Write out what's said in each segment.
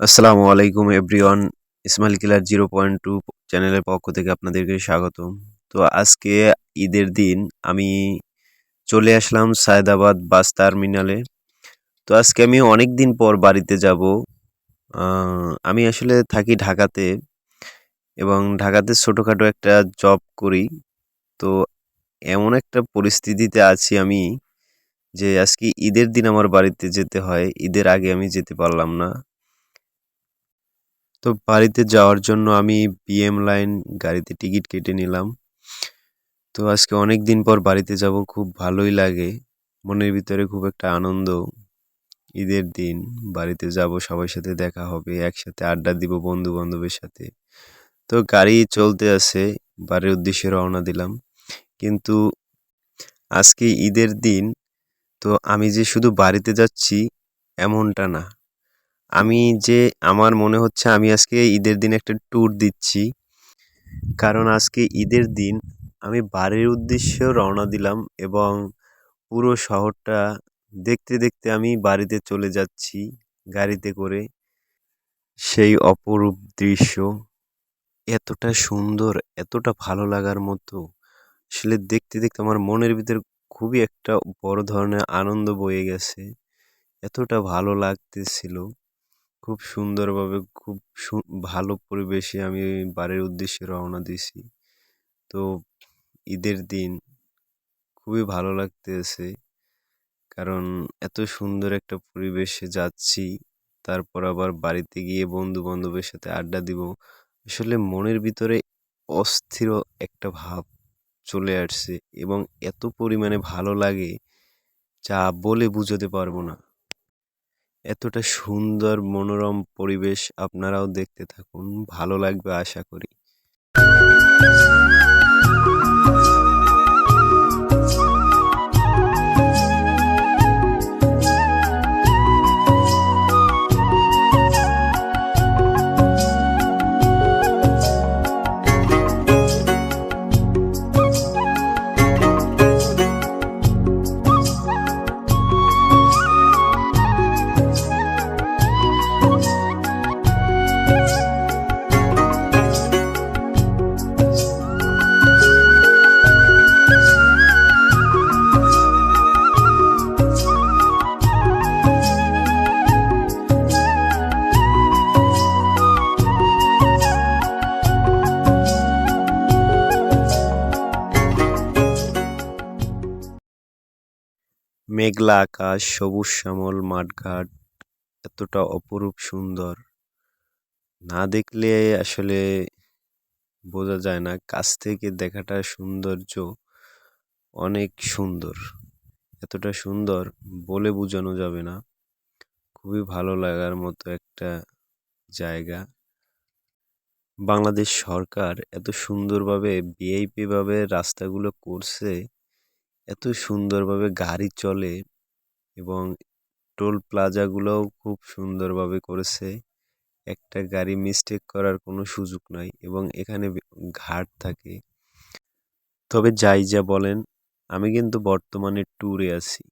আসসালামু আলাইকুম everyone, Ismail killer zero point two চ্যানেলের পক্ষ থেকে আপনাদেরকে স্বাগতম। তো আজকে ঈদের দিন, আমি চলে আসলাম সায়দাবাদ বাস টার্মিনালে। তো আজকে আমি অনেক দিন পর বাড়িতে যাব। আমি আসলে থাকি ঢাকাতে এবং ঢাকাতে ছোটোখাটো একটা জব করি। তো এমন একটা পরিস্থিতিতে আছি আমি যে আজকে ঈদের দিন আমার বাড়িতে যেতে হয়, ঈদের আগে আমি যেতে পারলাম না। তো বাড়িতে যাওয়ার জন্য আমি বিএম লাইন গাড়িতে টিকিট কেটে নিলাম। তো আজকে অনেক দিন পর বাড়িতে যাব, খুব ভালোই লাগে। মনের ভিতরে খুব একটা আনন্দ। ঈদের দিন বাড়িতে যাব, সবার সাথে দেখা হবে, একসাথে আড্ডা দিব বন্ধু বান্ধবের সাথে। তো গাড়ি চলতে আছে, বাড়ির উদ্দেশ্যে রওনা দিলাম। কিন্তু আজকে ঈদের দিন, তো আমি যে শুধু বাড়িতে যাচ্ছি, এমনটা না। আমি যে আমার মনে হচ্ছে আমি আজকে ঈদের দিন একটা ট্যুর দিচ্ছি। কারণ আজকে ঈদের দিন আমি বাড়ির উদ্দেশ্যেও রওনা দিলাম এবং পুরো শহরটা দেখতে দেখতে আমি বাড়িতে চলে যাচ্ছি গাড়িতে করে। সেই অপরূপ দৃশ্য এতটা সুন্দর, এতটা ভালো লাগার মতো। আসলে দেখতে দেখতে আমার মনের ভিতরে খুবই একটা বড় ধরনের আনন্দ বয়ে গেছে। এতটা ভালো লাগতেছিল। খুব সুন্দরভাবে, খুব ভালো পরিবেশে আমি বাড়ির উদ্দেশ্যে রওনা দিছি তো ঈদের দিন খুবই ভালো লাগতেছে, কারণ এত সুন্দর একটা পরিবেশে যাচ্ছি, তারপর আবার বাড়িতে গিয়ে বন্ধু বান্ধবের সাথে আড্ডা দিব। আসলে মনের ভিতরে অস্থির একটা ভাব চলে আসছে এবং এত পরিমাণে ভালো লাগে, যা বলে বুঝাতে পারব না। এতটা সুন্দর মনোরম পরিবেশ আপনারাও দেখতে থাকুন। ভালো লাগবে আশা করি। মেঘলা আকাশ, সবুজ শ্যামল, মাঠঘাট, এতটা অপরূপ সুন্দর। না দেখলে আসলে বোঝা যায় না, কাছ থেকে দেখাটা সৌন্দর্য অনেক সুন্দর। এতটা সুন্দর বলে বোঝানো যাবে না। খুবই ভালো লাগার মতো একটা জায়গা। বাংলাদেশ সরকার এত সুন্দরভাবে ভিআইপিভাবে রাস্তাগুলো করছে এত সুন্দরভাবে গাড়ি চলে এবং টোল প্লাজাগুলোও খুব সুন্দরভাবে করেছে। একটা গাড়ি মিস্টেক করার কোনো সুযোগ নাই এবং এখানে ঘাট থাকে। তবে যাই যা বলেন, আমি কিন্তু বর্তমানে ট্যুরে আছি।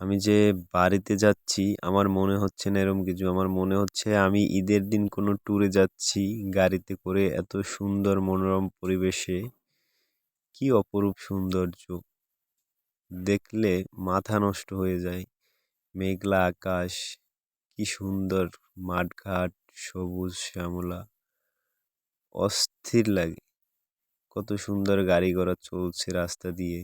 আমি যে বাড়িতে যাচ্ছি, আমার মনে হচ্ছে না এরকম কিছু। আমার মনে হচ্ছে আমি ঈদের দিন কোনো ট্যুরে যাচ্ছি গাড়িতে করে এত সুন্দর মনোরম পরিবেশে। কি অপরূপ সৌন্দর্য। দেখলে মাথা নষ্ট হয়ে যায়। মেঘলা আকাশ, কি সুন্দর মাঠঘাট, সবুজ শ্যামলা। অস্থির লাগে। কত সুন্দর গাড়ি ঘোড়া চলছে রাস্তা দিয়ে।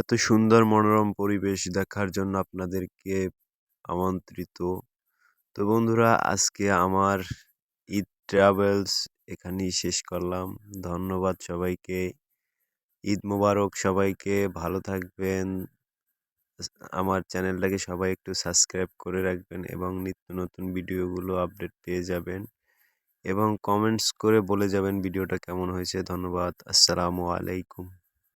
এত সুন্দর মনোরম পরিবেশ দেখার জন্য আপনাদেরকে আমন্ত্রিত। তো বন্ধুরা, আজকে আমার ঈদ ট্রাভেলস এখানেই শেষ করলাম। ধন্যবাদ সবাইকে। ঈদ মোবারক সবাইকে। ভালো থাকবেন। আমার চ্যানেলটাকে সবাই একটু সাবস্ক্রাইব করে রাখবেন এবং নিত্য নতুন ভিডিওগুলো আপডেট পেয়ে যাবেন। এবং কমেন্টস করে বলে যাবেন ভিডিওটা কেমন হয়েছে। ধন্যবাদ। আসসালামু আলাইকুম।